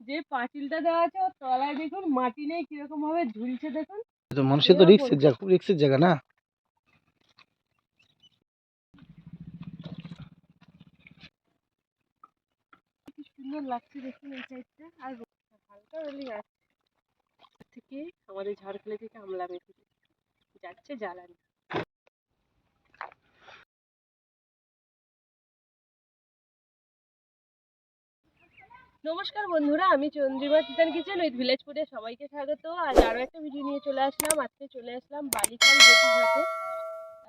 যে পাঁচিলটা দেওয়া আছে ওর তলায় দেখুন মাটি নেই কীরকম ভাবে ঝুলছে দেখুন। মানুষের তো রিক্সের জায়গা খুব রিক্সের জায়গা না? সুন্দর লাগছে দেখুন এই সাইডটা আর হালকা রোলিং আছে থেকে আমাদের ঝড়খালি থেকে আমলা মেথি যাচ্ছে জ্বালানি। নমস্কার বন্ধুরা, আমি চন্দ্রিমা চিতান কিচেন উইথ ভিলেজ ফুডে সবাইকে স্বাগত। আজ আরও একটা ভিডিও নিয়ে চলে আসলাম। আজকে চলে আসলাম বালিকাল ঘাটে।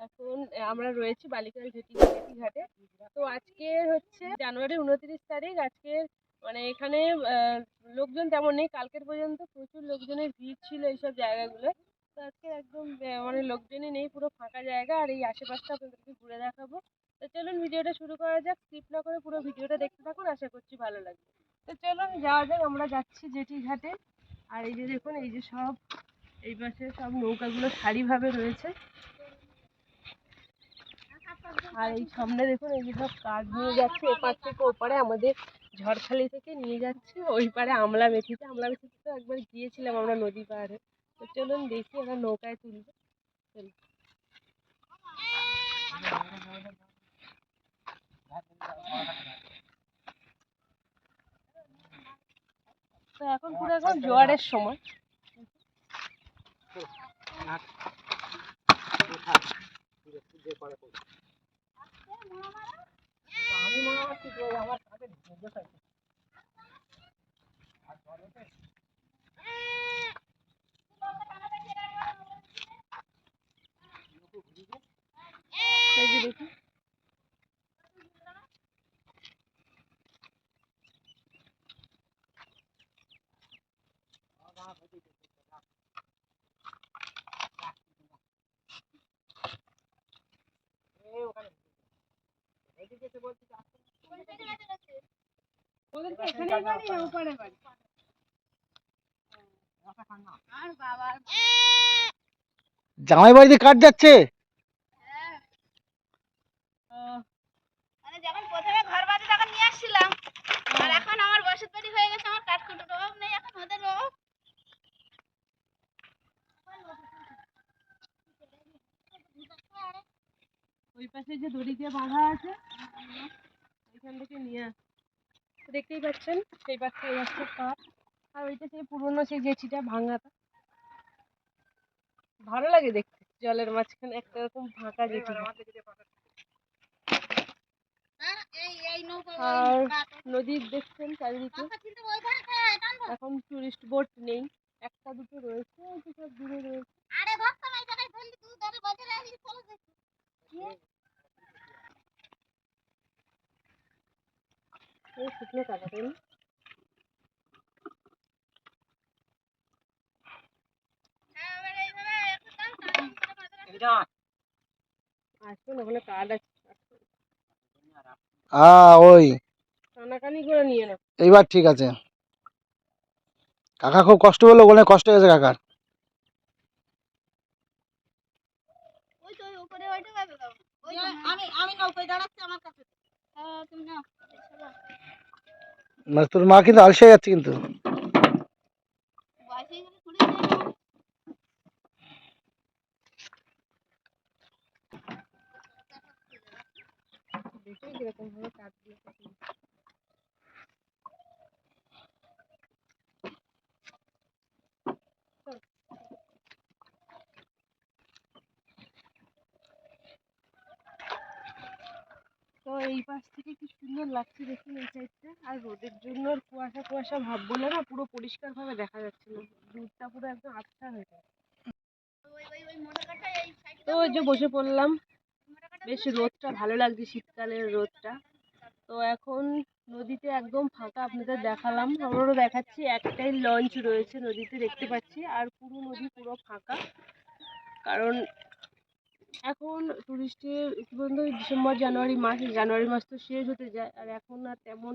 এখন আমরা রয়েছি জেটি ঘাটে। তো আজকে হচ্ছে জানুয়ারি উনত্রিশ তারিখ। আজকে মানে এখানে লোকজন তেমন নেই। কালকের পর্যন্ত প্রচুর লোকজনের ভিড় ছিল এইসব জায়গাগুলো। তো আজকে একদম মানে লোকজনই নেই, পুরো ফাঁকা জায়গা। আর এই আশেপাশটা আপনাদেরকে ঘুরে দেখাবো। তো চলুন ভিডিওটা শুরু করা যাক। স্কিপ না করে পুরো ভিডিওটা দেখতে থাকুন। আশা করছি ভালো লাগবে। তো চলুন যাওয়া যাক, আমরা যাচ্ছি জেটি ঘাটে। আর এই যে দেখুন, এই যে সব, এই পাশে সব নৌকাগুলো সারিভাবে রয়েছে। আর এই সামনে দেখুন, এই যে সব কাঠ নিয়ে যাচ্ছে, এপার থেকে ওপারে আমাদের ঝড়খালি থেকে নিয়ে যাচ্ছে, ওই পারে আমলা মেথিতে আমলা মেথিতে তো একবার গিয়েছিলাম আমরা নদী পাহাড়ে তো চলুন দেখি ওরা নৌকায় তুলবে। চলুন। তো এখন পুরো এখন জোয়ারের সময়। এই যে দেখুন ওদের এখানেই বাড়ি না ওপারে বাড়ি? আর বাবা জামাই বাড়িতে কাঠ যাচ্ছে? মানে যখন প্রথমে ঘর বাড়ি তখন নিয়ে আসছিলাম আর এখন আমার বসত বাড়ি হয়ে গেছে আমার অভাব নেই এখন ওদের অভাব ওই পাশে যে দড়ি দিয়ে বাঁধা আছে ওইখান থেকে নিয়ে আস তো দেখতেই পাচ্ছেন সেই পাশে এই একটা কাঠ আর ওইটা সেই পুরোনো সেই জেঠিটা ভাঙাটা। ভালো লাগে দেখতে জলের মাঝখানে একটা এরকম ফাঁকা আর এই নৌকা আর নদীর দেখছেন চারিদিকে? টানবো এখন টুরিস্ট বোট নেই একটা দুটো রয়েছে সব দূরে রয়েছে আরে ধরতাম এই জায়গায় ধরলি তুই ধরে বাজারে আসি চলে যাচ্ছি এই শুকনো কাটা তাই না হ্যাঁ এবার এইভাবে একটু টান টান ওখানে ওই। কানাকানি করে নিয়ে এইবার ঠিক আছে। কাকা খুব কষ্ট হলো বলে কষ্ট হয়েছে কাকার। ওই তো ওই উপরে ওইটা কাজে দাও? ওই আমি আমি নৌকায় দাঁড়াচ্ছি আমার কাছে। হ্যাঁ তুমি মানে তোর মা কিন্তু আলসে যাচ্ছে কিন্তু। কীরকম ভাবে কাঠ দিয়ে কাটিয়ে। তো এই পাশ থেকে কি সুন্দর লাগছে দেখুন এই সাইডটা আর রোদের জন্য আর কুয়াশা কুয়াশা ভাব বলে না, পুরো পরিষ্কার ভাবে দেখা যাচ্ছে না। দূরটা পুরো একদম আবছা হয়ে যায়। তো ওই যে বসে পড়লাম। বেশ রোদটা ভালো লাগছে শীতকালের রোদটা। তো এখন নদীতে একদম ফাঁকা আপনাদের দেখালাম। আমারও দেখাচ্ছি, একটাই লঞ্চ রয়েছে নদীতে দেখতে পাচ্ছি। আর পুরো নদী পুরো ফাঁকা। কারণ এখন টুরিস্টের কি বলতো ডিসেম্বর জানুয়ারি মাস জানুয়ারি মাস তো শেষ হতে যায়। আর এখন আর তেমন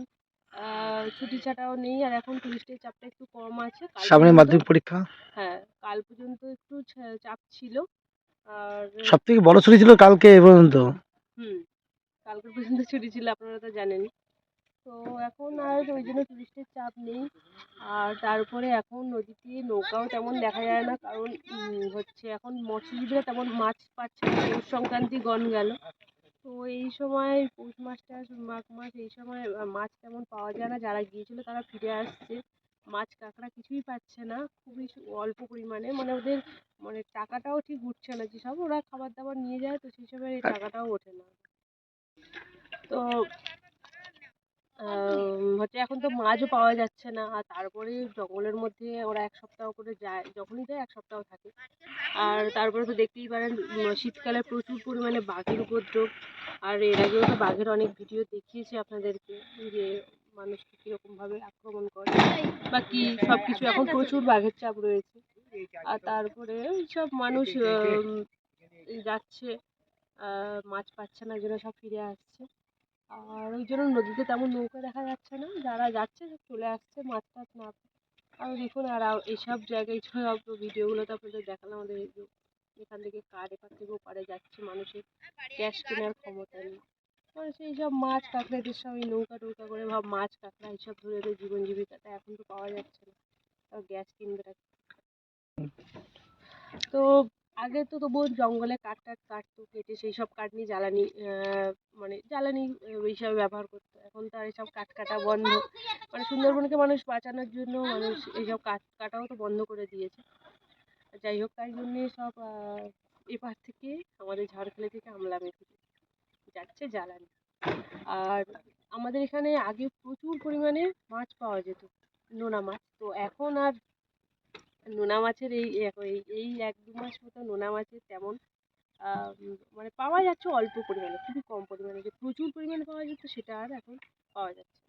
ছুটি ছাটাও নেই। আর এখন টুরিস্টের চাপটা একটু কম আছে। সামনে মাধ্যমিক পরীক্ষা? হ্যাঁ কাল পর্যন্ত একটু চাপ ছিল। আর সব থেকে বড় ছুটি ছিল কালকে এ পর্যন্ত? হুম কালকে পর্যন্ত ছুটি ছিল আপনারা তো জানেনই। তো এখন আর ওই জন্য টুরিস্টের চাপ নেই। আর তারপরে এখন নদীতে নৌকাও তেমন দেখা যায় না, কারণ হচ্ছে এখন মৎস্যজীবীরা তেমন মাছ পাচ্ছে না পৌষ সংক্রান্তি গণ গেল। তো এই সময় পৌষ মাসটা, মাঘ মাস, এই সময় মাছ তেমন পাওয়া যায় না। যারা গিয়েছিল তারা ফিরে আসছে। মাছ কাঁকড়া কিছুই পাচ্ছে না, খুবই অল্প পরিমাণে। মানে ওদের মানে টাকাটাও ঠিক উঠছে না। যেসব ওরা খাবার দাবার নিয়ে যায়, তো সেই সময় টাকাটাও ওঠে না। তো হচ্ছে এখন তো মাছও পাওয়া যাচ্ছে না। আর তারপরে জঙ্গলের মধ্যে ওরা এক সপ্তাহ করে যায় যখনই যায় এক সপ্তাহ থাকে। আর তারপরে তো দেখতেই পারেন শীতকালে প্রচুর পরিমাণে বাঘের উপদ্রব। আর এর আগেও তো বাঘের অনেক ভিডিও দেখিয়েছি আপনাদেরকে যে মানুষকে কীরকমভাবে আক্রমণ করে বা কী সব কিছু এখন প্রচুর বাঘের চাপ রয়েছে। আর তারপরে সব মানুষ যাচ্ছে। মাছ পাচ্ছে না জন্য সব ফিরে আসছে। আর ওই জন্য নদীতে তেমন নৌকা দেখা যাচ্ছে না। যারা যাচ্ছে সব চলে আসছে মাছ টাছ না। আর দেখুন আর এইসব জায়গায় সব ভিডিওগুলো তো আপনাদের দেখালাম। আমাদের এখান থেকে কার এপার থেকে ওপারে যাচ্ছে মানুষের ক্যাশ কেনার ক্ষমতা নেই। মানুষ এইসব মাছ কাঁকড়া এদের সব এই নৌকা টৌকা করে ভাব মাছ কাঁকড়া এইসব ধরে এদের জীবন জীবিকাটা এখন তো পাওয়া যাচ্ছে না। গ্যাস কিনবে তো আগে তো তবুও জঙ্গলে কাঠ টাঠ কাটতো, কেটে সেই সব কাঠ নিয়ে জ্বালানি মানে জ্বালানি হিসাবে ব্যবহার করতো। এখন তো আর এসব কাঠ কাটা বন্ধ। মানে সুন্দরবনকে মানুষ বাঁচানোর জন্য মানুষ এইসব কাঠ কাটাও তো বন্ধ করে দিয়েছে। যাই হোক, তাই জন্যে সব এপার থেকে আমাদের ঝাড়খালি থেকে হামলা মেখেছে যাচ্ছে জ্বালানি। আর আমাদের এখানে আগে প্রচুর পরিমাণে মাছ পাওয়া যেত, নোনা মাছ। তো এখন আর নোনা মাছের এই এই এক দু মাস মতো নোনা মাছের তেমন মানে পাওয়া যাচ্ছে অল্প পরিমাণে, খুবই কম পরিমাণে, যে প্রচুর পরিমাণে পাওয়া যাচ্ছে সেটা আর এখন পাওয়া যাচ্ছে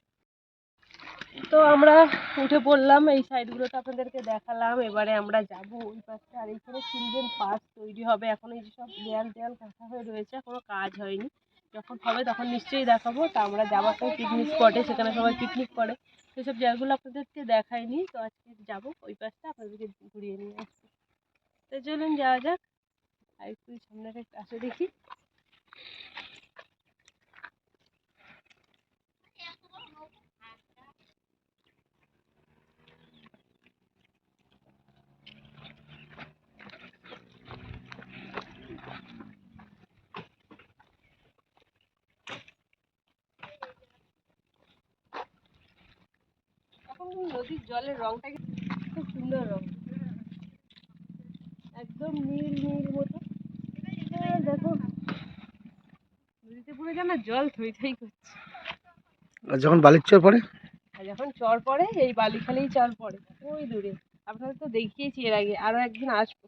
তো আমরা উঠে পড়লাম, এই সাইডগুলোতে আপনাদেরকে দেখালাম, এবারে আমরা যাব ওই পাশটা আর এইখানে চিলড্রেন পার্ক তৈরি হবে, এখন এই যে সব দেয়াল দেয়াল কাঁথা হয়ে রয়েছে, এখনও কাজ হয়নি। যখন হবে তখন নিশ্চয়ই দেখাবো। তা আমরা যাব একটা পিকনিক স্পটে সেখানে সবাই পিকনিক করে। সেসব জায়গাগুলো আপনাদেরকে দেখাইনি, তো আজকে যাব ওই পাশটা, আপনাদেরকে ঘুরিয়ে নিয়ে আসব তো চলুন যাওয়া যাক। আর একটু সামনে আসে দেখি এখন কিন্তু নদীর জলের রংটা খুব সুন্দর রং। একদম নীল নীল মতো। দেখো। নদীতে পুরো যেন জল থই থই করছে। আর যখন বালির চর পড়ে? আর যখন চর পড়ে এই বালিখালেই চর পড়ে। ওই দূরে। আপনাদের তো দেখিয়েছি এর আগে আরও একদিন আসব।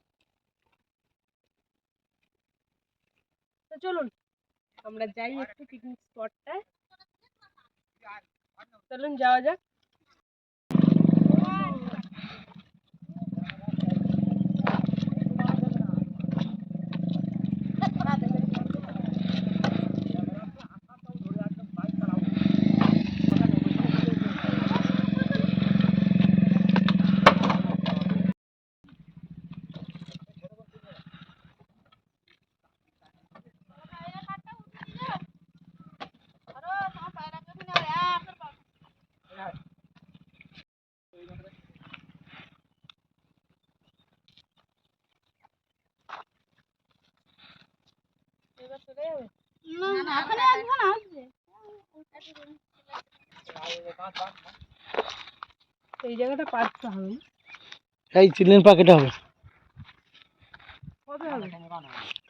তো চলুন আমরা যাই একটু পিকনিক স্পটটায় চলুন যাওয়া যাক। এই জায়গাটা পারতে হবে। এই চিলড্রেন পার্ক হবে।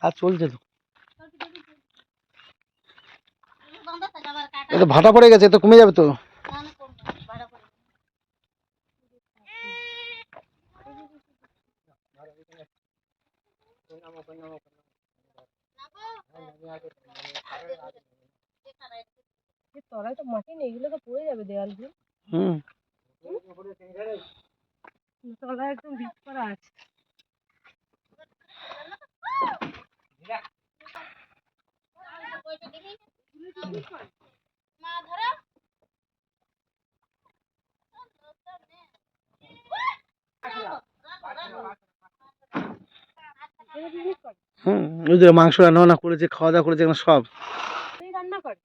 আর চলছে তো। বন্ধ থাকে আবার কাটা এ তো ভাটা পড়ে গেছে তো কমে যাবে তো। এ তলায় তো মাটি নেই এগুলো তো পড়ে যাবে দেওয়ালগুলো হুম। তলায় একদম ভিত করা আছে। ওইটা দেখি মা ধরো এখানে পিকনিক করে হুম। যে মাংস রান্না বান্না করেছে, খাওয়া দাওয়া করেছে এখানে সব। এই রান্না করে।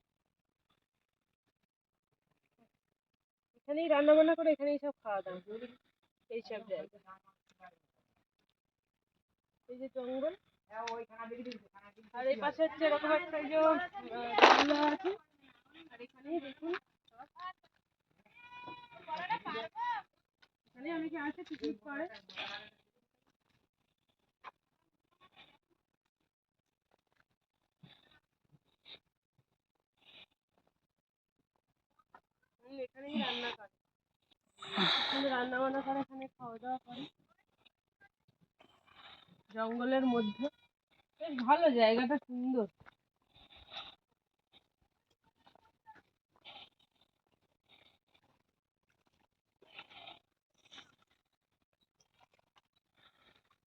এখানেই রান্না বান্না করে, এখানেই সব খাওয়া দাওয়া এইসব জায়গা এই যে জঙ্গল। আর এই পাশে হচ্ছে এরকম একটা যে আছে। আর এখানেই দেখুন। এখানে আসে পিকনিক করে হুম, এখানেই রান্না করে এখানে রান্না বান্না করে এখানে খাওয়া দাওয়া করে জঙ্গলের মধ্যে বেশ ভালো জায়গাটা সুন্দর।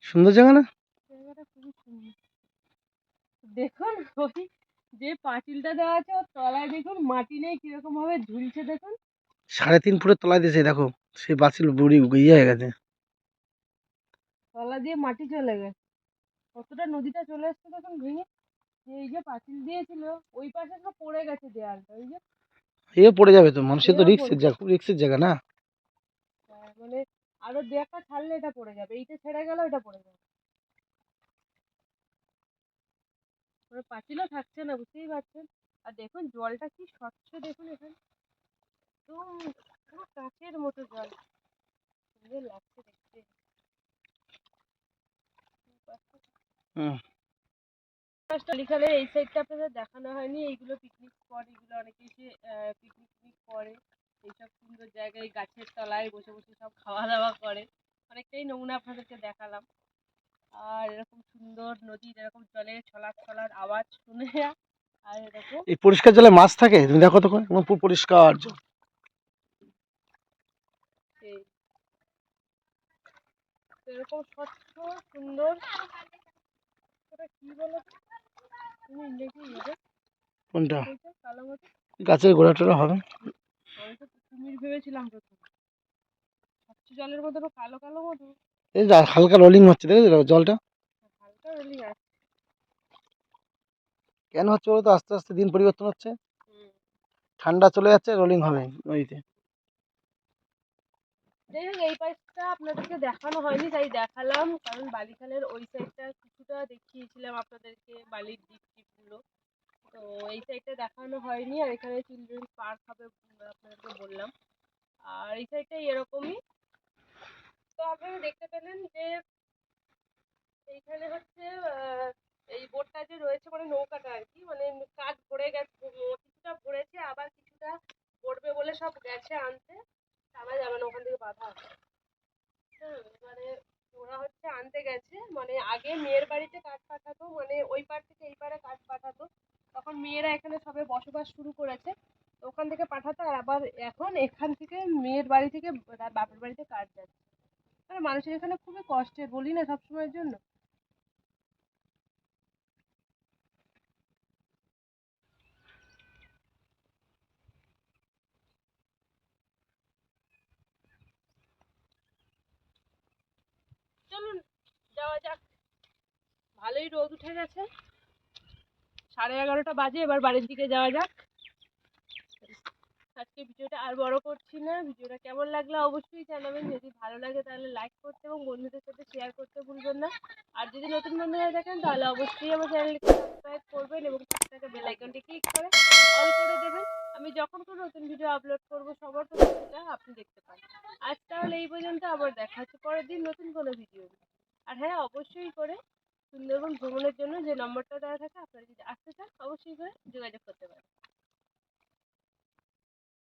সুন্দর জায়গা না? জায়গাটা খুবই সুন্দর। দেখুন ওই যে পাঁচিলটা দেওয়া আছে ওর তলায় দেখুন মাটি নেই কীরকম ভাবে ঝুলছে দেখুন। সাড়ে তিন ফুটের তলায় দিয়েছে দেখো সে বাছিল বুড়ি ইয়ে হয়ে গেছে। তলা দিয়ে মাটি চলে গেছে। কতটা নদীটা চলে এসছে দেখুন ভেঙে এই যে পাঁচিল দিয়েছিল ওই পাশে সব পড়ে গেছে দেয়ালটা ওই যে এ পড়ে যাবে তো মানুষের তো রিক্সের জায়গা রিক্সের জায়গা না? আহ, মানে আরও দু একটা ছাড়লে এটা পড়ে যাবে এইটা ছেড়ে গেলে ওটা পড়ে যাবে। পাঁচিলও থাকছে না বুঝতেই পারছেন? আর দেখুন জলটা কি স্বচ্ছ দেখুন এখানে। একদম পুরো কাঁচের মতো জল। সুন্দর লাগছে দেখতে হুম। টালিখালের এই সাইডটা আপনাদের দেখানো হয়নি এইগুলো পিকনিক স্পট এগুলো অনেকে এসে পিকনিক টিকনিক করে এইসব সুন্দর জায়গায় গাছের তলায় বসে বসে সব খাওয়া দাওয়া করে। অনেকটাই নমুনা আপনাদেরকে দেখালাম। আর এরকম সুন্দর নদীর এরকম জলে ছলার ছলার আওয়াজ শুনে আর এরকম এই পরিষ্কার জলে মাছ থাকে? তুমি দেখো তো পুরো পরিষ্কার এরকম স্বচ্ছ সুন্দর কোনটা? গাছের গোড়া টোড়া হবে কুমির ভেবেছিলাম জলের মতো কালো কালো মতো এই হালকা রোলিং হচ্ছে দেখেছ জলটা? হালকা রেলিং আছে। কেন হচ্ছে বলো তো আস্তে আস্তে দিন পরিবর্তন হচ্ছে। ঠান্ডা চলে যাচ্ছে রোলিং হবে নদীতে। যাই হোক, এই পাশটা আপনাদেরকে দেখানো হয়নি, তাই দেখালাম। কারণ বালিখালের ওই সাইডটা কিছুটা দেখিয়েছিলাম আপনাদেরকে, বালির দ্বীপ টিপগুলো তো এই সাইডটা দেখানো হয়নি, আর এখানে চিলড্রেন পার্ক হবে আপনাদেরকে বললাম। আর এই সাইডটা এরকমই। তো আপনারা দেখতে পেলেন যে এইখানে হচ্ছে এই বোটটা যে রয়েছে মানে নৌকাটা আর কি মানে কাঠ ভরে গেছে, কিছুটা ভরেছে, আবার কিছুটা ভরবে বলে সব গেছে আনতে টানা যাবে না ওখান থেকে বাধা আছে হ্যাঁ এবারে ওরা হচ্ছে আনতে গেছে মানে আগে মেয়ের বাড়িতে কাঠ পাঠাতো মানে ওই পার থেকে এই পারে কাঠ পাঠাতো। তখন মেয়েরা এখানে সবে বসবাস শুরু করেছে। তো ওখান থেকে পাঠাতো আর আবার এখন এখান থেকে মেয়ের বাড়ি থেকে বাপের বাড়িতে কাঠ যাচ্ছে। মানে মানুষের এখানে খুবই কষ্টের, বলি না সবসময়ের জন্য। চলুন, যাওয়া যাক। ভালোই রোদ উঠে গেছে। সাড়ে এগারোটা বাজে, এবার বাড়ির দিকে যাওয়া যাক। আজকে ভিডিওটা আর বড় করছি না। ভিডিওটা কেমন লাগল অবশ্যই জানাবেন। যদি ভালো লাগে তাহলে লাইক করতে এবং বন্ধুদের সাথে শেয়ার করতে ভুলবেন না। আর যদি নতুন বন্ধু হয়ে থাকেন, তাহলে অবশ্যই আমার চ্যানেলকে সাবস্ক্রাইব করবেন এবং থাকা বেল আইকনটি ক্লিক করে অল করে দেবেন। আমি যখন কোনো নতুন ভিডিও আপলোড করব, সবার প্রথমে সেটা আপনি দেখতে পান আজ তাহলে এই পর্যন্ত, আবার দেখা হচ্ছে পরের দিন নতুন কোনো ভিডিও আর হ্যাঁ অবশ্যই করে সুন্দরবন ভ্রমণের জন্য যে নম্বরটা দেওয়া থাকে, আপনারা যদি আসতে চান, অবশ্যই করে যোগাযোগ করতে পারেন।